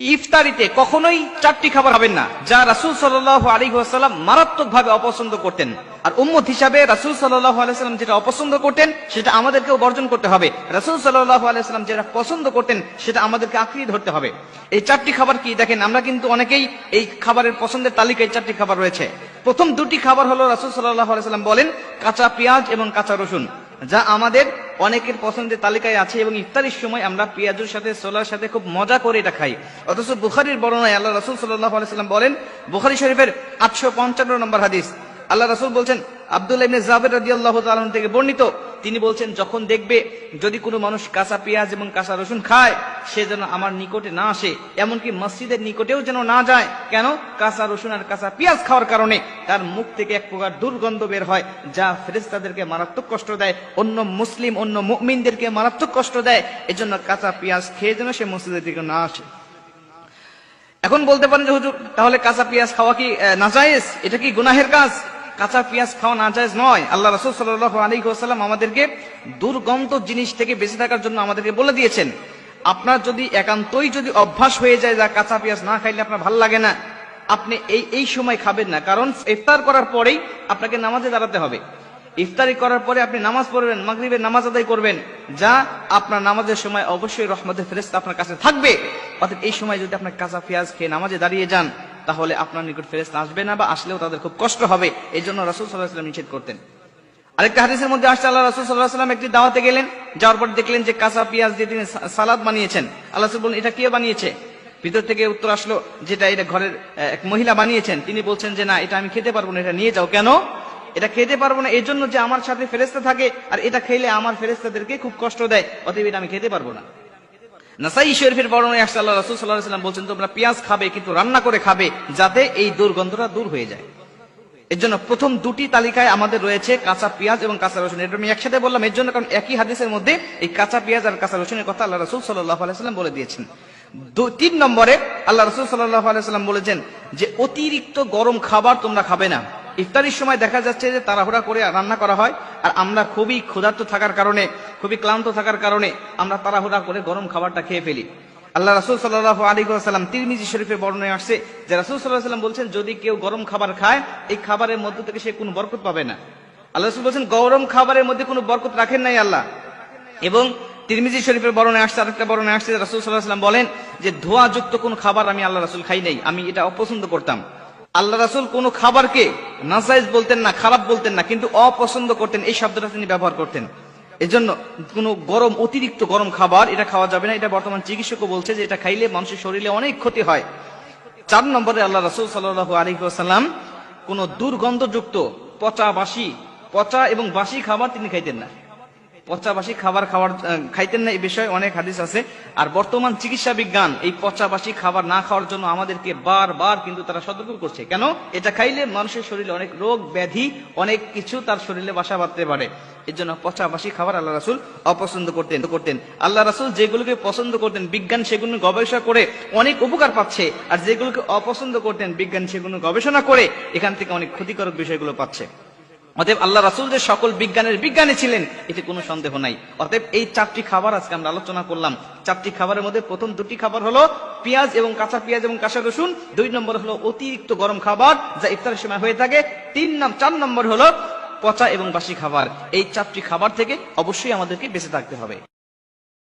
ইফতারিতে কখনোই চারটি খাবার খাবেন না, যা রাসুল সাল্লাহ আলী ওয়াসাল্লাম মারাত্মক ভাবে অপছন্দ করতেন। আর উম্মত হিসাবে রাসুল সাল্লাহ আলাইসাল্লাম যেটা অপছন্দ করতেন, সেটা আমাদেরকেও বর্জন করতে হবে। রাসুল সাল্লাহ আলাইসাল্লাম যেটা পছন্দ করতেন, সেটা আমাদেরকে আঁকড়িয়ে ধরতে হবে। এই চারটি খাবার কি? দেখেন, আমরা কিন্তু অনেকেই এই খাবারের পছন্দের তালিকায় চারটি খাবার রয়েছে। প্রথম দুটি খাবার হলো রাসুল সাল্লাহ আলাইসাল্লাম বলেন, কাঁচা পেঁয়াজ এবং কাঁচা রসুন, যা আমাদের অনেকের পছন্দের তালিকায় আছে এবং ইফতারির সময় আমরা পেঁয়াজের সাথে সোলার সাথে খুব মজা করে এটা খাই। অথচ বুখারির বর্ণনায় আল্লাহ রসুল সাল্লাহ আলাইসাল্লাম বলেন, বুখারি শরীফের আটশো পঞ্চান্ন নম্বর হাদিস, আল্লাহ রসুল বলছেন, আব্দুল্লাহ ইবনে জাবের রাদিয়াল্লাহু তাআলা থেকে বর্ণিত তিনি বলছেন, যখন দেখবে যদি কোনো মানুষ কাঁচা পেঁয়াজ এবং কাঁচা রসুন খায়, সে যেন আমার নিকটে না আসে। এমনকি মসজিদের নিকটেও যেন না যায়। কেন? কাঁচা রসুন আর কাঁচা পেঁয়াজ খাওয়ার কারণে তার মুখ থেকে এক প্রকার দুর্গন্ধ বের হয়, যা ফেরেস্তাদেরকে মারাত্মক কষ্ট দেয়। অন্য মুসলিম, অন্য মুমিনদেরকে মারাত্মক কষ্ট দেয়। এজন্য কাঁচা পেঁয়াজ খেয়ে যেন সে মসজিদের দিকে না আসে। এখন বলতে পারেন যে, হুজুর, তাহলে কাঁচা পেঁয়াজ খাওয়া কি নাজায়েজ? এটা কি গুনাহের কাজ? কাঁচা পেঁয়াজ খাওয়া নাজায়েজ নয়। আল্লাহ রসুল সাল্লাহ আলী সাল্লাম আমাদেরকে দুর্গন্ধ জিনিস থেকে বেঁচে থাকার জন্য আমাদেরকে বলে দিয়েছেন। আপনার যদি একান্তই যদি অভ্যাস হয়ে যায় যা কাঁচা পেঁয়াজ না খাইলে আপনার ভালো লাগে না। আপনি এই এই সময় খাবেন না। কারণ ইফতার করার পরেই আপনাকে নামাজে দাঁড়াতে হবে। ইফতারি করার পরে আপনি নামাজ পড়বেন, মাগরিবের নামাজ আদায় করবেন, যা আপনার নামাজের সময় অবশ্যই রহমতের ফেরেস্তা আপনার কাছে থাকবে। অর্থাৎ এই সময় যদি আপনার কাঁচা পেঁয়াজ খেয়ে নামাজে দাঁড়িয়ে যান তাহলে আপনার নিকট ফেরেস্তা আসবে না বা আসলেও তাদের খুব কষ্ট হবে। এই জন্য রাসুল সাল্লাহ সাল্লাম নিষেধ করতেন। আরেকটা হাদিসের মধ্যে আসছে, আল্লাহ রাসুল সাল্লাহ সাল্লাম একটি দাওয়াতে গেলেন, যাওয়ার পর দেখলেন যে কাঁচা পেঁয়াজ দিয়ে তিনি সালাদ বানিয়েছেন। আল্লাহ বললেন, এটা কে বানিয়েছে? ভিতর থেকে উত্তর আসলো যেটা এটা ঘরের এক মহিলা বানিয়েছেন। তিনি বলছেন যে, না, এটা আমি খেতে পারব না, এটা নিয়ে যাও। কেন? এটা খেতে পারব না এই জন্য যে আমার সাথে ফেরেস্তা থাকে, আর এটা খেলে আমার ফেরেস্তাদেরকে খুব কষ্ট দেয়, অতএব এটা আমি খেতে পারব না। নাসাই শরীফের বর্ণনায় আসছে, আল্লাহ রাসূল আলাইহি সাল্লাম বলছেন, তোমরা পেঁয়াজ খাবে, কিন্তু রান্না করে খাবে যাতে এই দুর্গন্ধটা দূর হয়ে যায়। এর জন্য প্রথম দুটি তালিকায় আমাদের রয়েছে কাঁচা পেঁয়াজ এবং কাঁচা রসুন। এটা আমি একসাথে বললাম, এর জন্য কারণ একই হাদিসের মধ্যে এই কাঁচা পেঁয়াজ আর কাঁচা রসুনের কথা আল্লাহ রসুল সাল্লাহ আলাইসাল্লাম বলে দিয়েছেন। তিন নম্বরে আল্লাহ রসুল সাল্লাহ আলাইসাল্লাম বলেছেন যে, অতিরিক্ত গরম খাবার তোমরা খাবে না। ইফতারির সময় দেখা যাচ্ছে যে তাড়াহুড়া করে রান্না করা হয়, আর আমরা খুবই ক্ষুধার্ত থাকার কারণে, খুবই ক্লান্ত থাকার কারণে আমরা তাড়াহুড়া করে গরম খাবারটা খেয়ে ফেলি। আল্লাহ রাসুল সাল্লাহ আলী সাল্লাম তিরমিজি শরীফের বর্ণনায় আসছে যে রাসুল সাল্লাহ সাল্লাম বলছেন, যদি কেউ গরম খাবার খায়, এই খাবারের মধ্য থেকে সে কোনো বরকত পাবে না। আল্লাহ রাসুল বলছেন, গরম খাবারের মধ্যে কোনো বরকত রাখেন নাই আল্লাহ। এবং তিরমিজি শরীফের বর্ণে আসছে, আরেকটা বর্ণে আসছে রাসুল সাল্লাহ সাল্লাম বলেন যে, ধোঁয়াযুক্ত কোন খাবার আমি আল্লাহ রাসুল খাই নাই, আমি এটা অপছন্দ করতাম। আল্লাহ রাসুল কোনো খাবারকে নাজাইজ বলতেন না, খারাপ বলতেন না, কিন্তু অপছন্দ করতেন, এই শব্দটা তিনি ব্যবহার করতেন। এজন্য কোনো গরম, অতিরিক্ত গরম খাবার এটা খাওয়া যাবে না। এটা বর্তমান চিকিৎসকও বলছে যে এটা খাইলে মানুষের শরীরে অনেক ক্ষতি হয়। চার নম্বরে আল্লাহ রাসুল সাল্লাহ আলহিহাসাল্লাম কোন দুর্গন্ধযুক্ত পচা বাসি, পচা এবং বাসি খাবার তিনি খাইতেন না। পচা বাসি খাবার খাওয়ার খাইতেন না, এই বিষয়ে অনেক হাদিস আছে। আর বর্তমান চিকিৎসা বিজ্ঞান, এই পচা বাসি খাবার না খাওয়ার জন্য আমাদেরকে বারবার কিন্তু তারা সতর্ক করছে। কেন? এটা খাইলে মানুষের শরীরে অনেক রোগ, ব্যাধি, অনেক কিছু তার শরীরে বাসা বাঁধতে পারে। এর জন্য পচা বাসি খাবার আল্লাহ রাসুল অপছন্দ করতেন করতেন। আল্লাহ রাসুল যেগুলোকে পছন্দ করতেন, বিজ্ঞান সেগুলো গবেষণা করে অনেক উপকার পাচ্ছে, আর যেগুলোকে অপছন্দ করতেন, বিজ্ঞান সেগুলো গবেষণা করে এখান থেকে অনেক ক্ষতিকারক বিষয়গুলো পাচ্ছে। অতএব আল্লাহ রাসুল যে সকল বিজ্ঞানের বিজ্ঞানী ছিলেন, এতে কোনো সন্দেহ নাই। অতএব এই চারটি খাবার আজকে আমরা আলোচনা করলাম। চারটি খাবারের মধ্যে প্রথম দুটি খাবার হলো পেঁয়াজ এবং কাঁচা পেঁয়াজ এবং কাঁচা রসুন, দুই নম্বর হলো অতিরিক্ত গরম খাবার যা ইফতারের সময় হয়ে থাকে, তিন চার নম্বর হলো পচা এবং বাসি খাবার। এই চারটি খাবার থেকে অবশ্যই আমাদেরকে বেঁচে থাকতে হবে।